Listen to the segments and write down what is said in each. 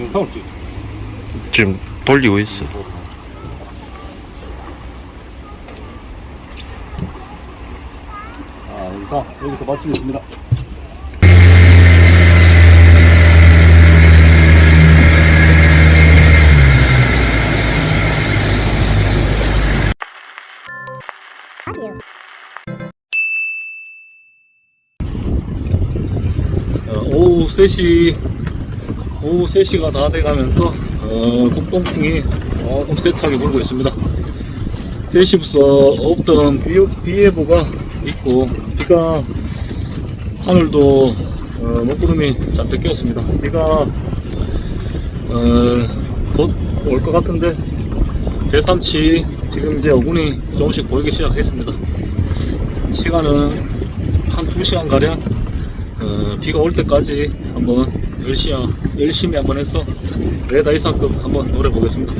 동영상을 찍 지금 돌리고 있어. 아, 여기서, 여기서 마치겠습니다. 어, 오후 3시, 오후 3시가 다 돼가면서, 어, 국동풍이 조금 세차게 불고 있습니다. 3시부터 없던 비, 비 예보가 있고, 비가, 하늘도, 어, 먹구름이 잔뜩 끼었습니다. 비가, 어, 곧올 것 같은데, 대삼치, 지금 이제 어군이 조금씩 보이기 시작했습니다. 시간은 한 2시간 가량, 어, 비가 올 때까지 한번 열심히, 열심히 한번 해서 레다 이상급 한번 노려보겠습니다.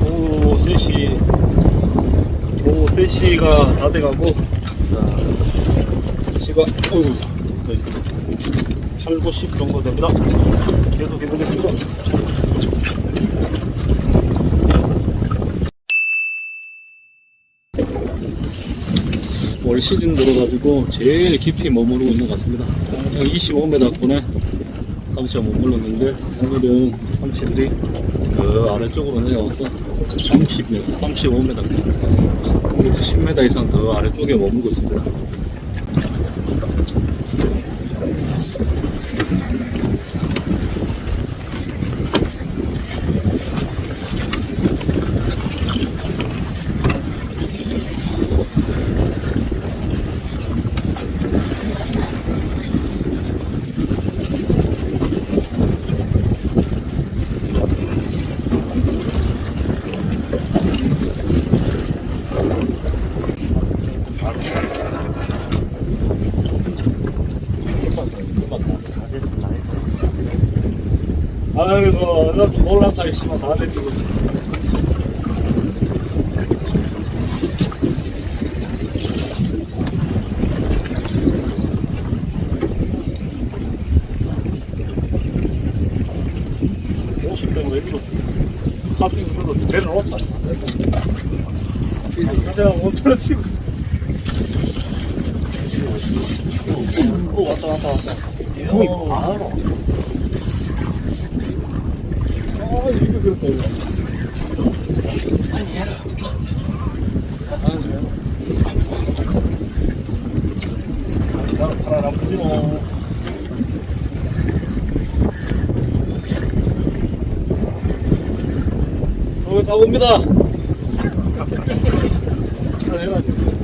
오후 3시 오후 3시가 다 돼가고. 자 시간 어휴. 거의 8, 90 정도 됩니다. 계속 해보겠습니다. 올 시즌 들어가지고 제일 깊이 머무르고 있는 것 같습니다. 25m권에 삼치가 머물렀는데 오늘은 삼치들이 그 아래쪽으로 내려와서 30m, 35m 그리고 10m 이상 더 아래쪽에 머물고 있습니다 아이고 나도 놀란 사이 씨만 다 됐지 오십 대로 여기로 하필 이걸로 배를 놓자. 그냥 멈춰 치고 오 왔다 왔다 왔다 형 바로 아, 이거 그렇다, 이거. 해라. 아. 잘 해야지. 어,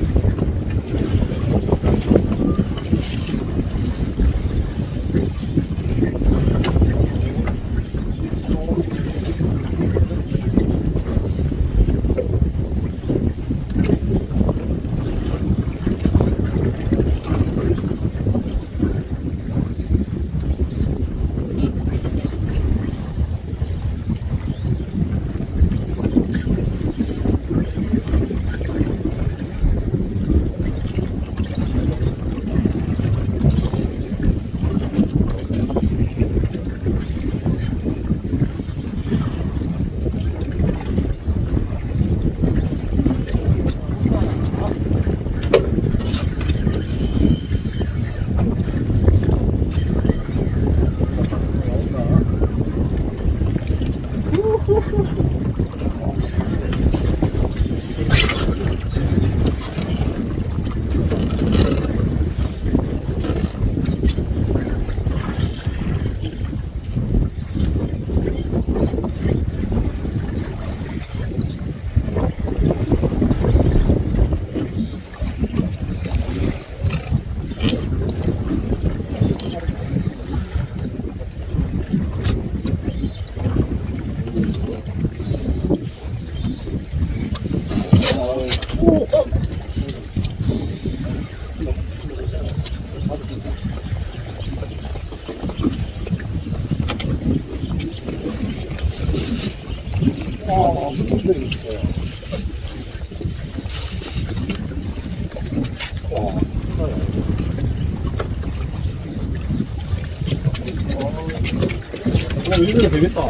이거 되겠다.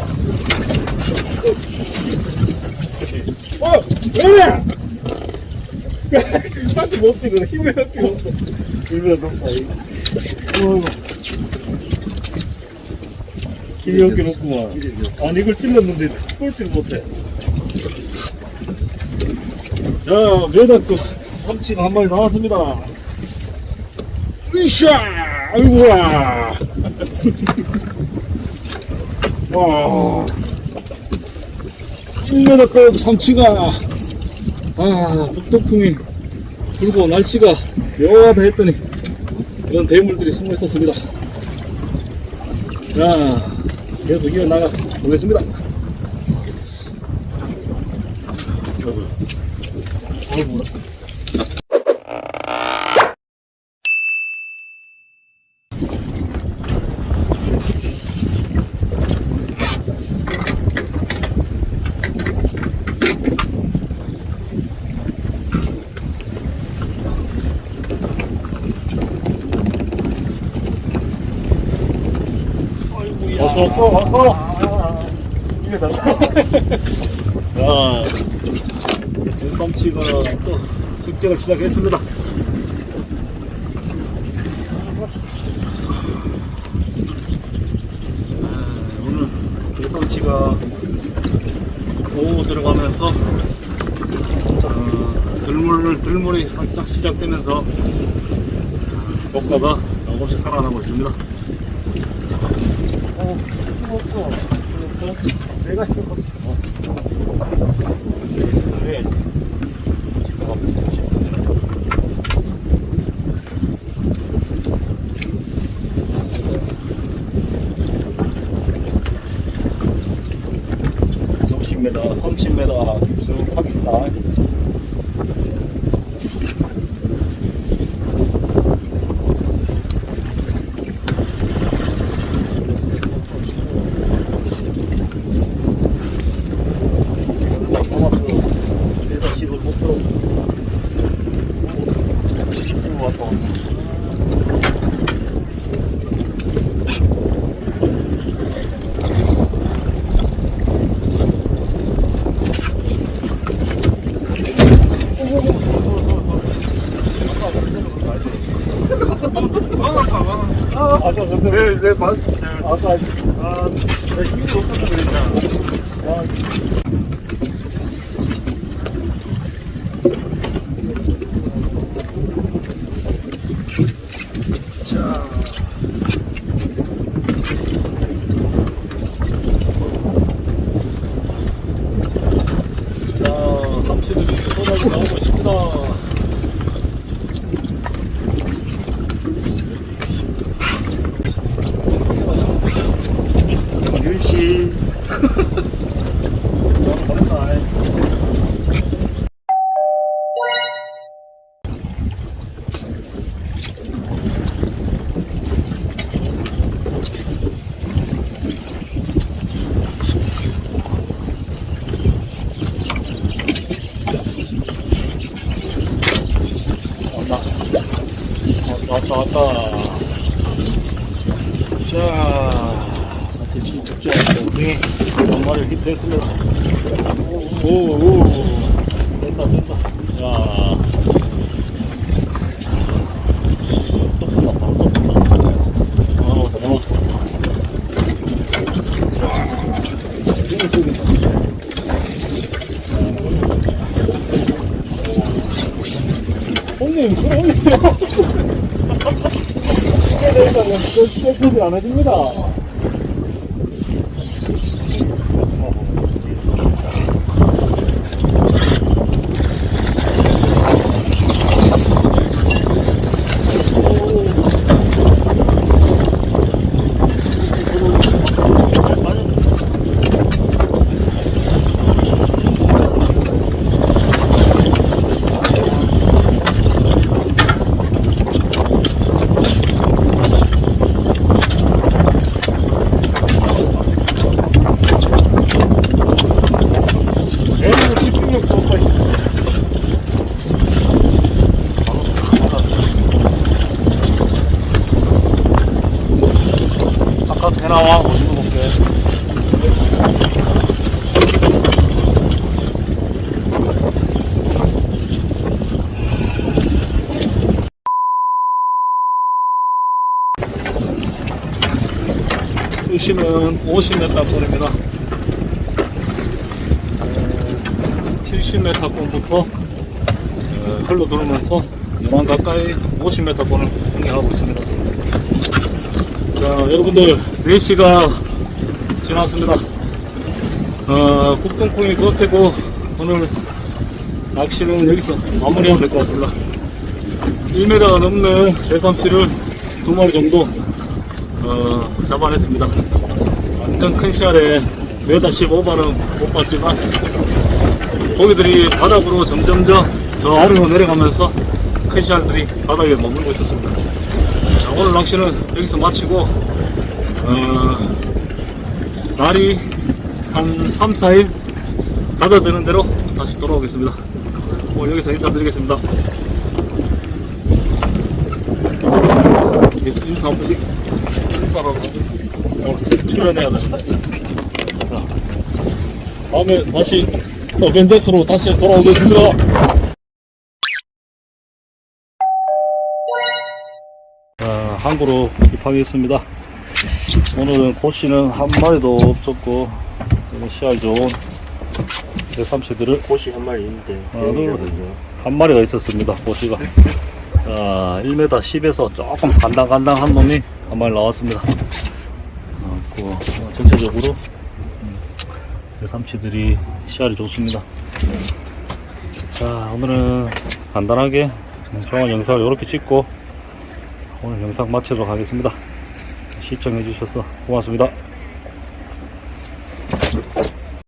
어, 왜? 빨리 못 뛰는 힘이. 힘이 없다. 힘이 없게 없구만. 아니 이걸 찔렀는데 꼴찌를 못해. 자, 메다급 삼치가 한 마리 나왔습니다. 으쌰! 아이고야! 와. 1m급 삼치가, 아, 북동풍이 불고 날씨가 묘하다 했더니 이런 대물들이 숨어 있었습니다. 자, 계속 이어나가 보겠습니다. 아이고. 왔 어, 왔어. 이게 다. 자, 뱀삼치가 또 습격을 시작했습니다. 아, 오늘 뱀삼치가 오후 들어가면서 어, 들물, 들물이 살짝 시작되면서 효과가 조금씩 살아나고 있습니다. 네. 삼십 m 30m 쭉 합니다. 토마토 일단 씹을 못 들어. 이거 왔다. 아까 근데 네, 네, 맞습니다. 아까 아, 네, 힘이 없어서 그랬나. 자, 삼치들이 쏟아져 나오고 있습니다. 윤씨. 왔다, 왔다. 자, 같이 진짜 우리 한 마리 히트했습니다. 오, 오, 오. 됐다, 됐다. 야. 어. 형님, 그럼 끝까지 안 해줍니다. 해나와 어디로 볼게. 수심은 50m 거리입니다. 70m 권부터 흘러 들어오면서 요만 가까이 50m 권을 공략하고 있습니다. 자, 여러분들 4시가 지났습니다. 어, 국동콩이 거세고 오늘 낚시는 여기서 마무리하면 될 것 같습니다. 1m가 넘는 대삼치를 두 마리 정도 어, 잡아냈습니다. 완전 큰 씨알에 메다 15반은 못 봤지만 고기들이 바닥으로 점점점 저 아래로 내려가면서 큰 씨알들이 바닥에 머물고 있었습니다. 자, 오늘 낚시는 여기서 마치고 어, 날이 한 3, 4일 잦아드는 대로 다시 돌아오겠습니다. 오늘 여기서 인사드리겠습니다. 인사, 인사 한 번씩 인사라고 어, 출연해야 돼. 자, 다음에 다시 어벤져스로 다시 돌아오겠습니다. 항구로 입항했습니다. 오늘은 고씨는 한 마리도 없었고, 씨알 좋은 대삼치들을 꽃이 한 마리 있는데. 아, 그- 한 마리가 있었습니다, 고씨가. 자, 1m 10에서 조금 간당간당한 놈이 한 마리 나왔습니다. 어, 전체적으로 음, 대삼치들이 씨알이 좋습니다. 자, 오늘은 간단하게 좋은 영상을 이렇게 찍고 오늘 영상 마치도록 하겠습니다. 시청해 주셔서 고맙습니다.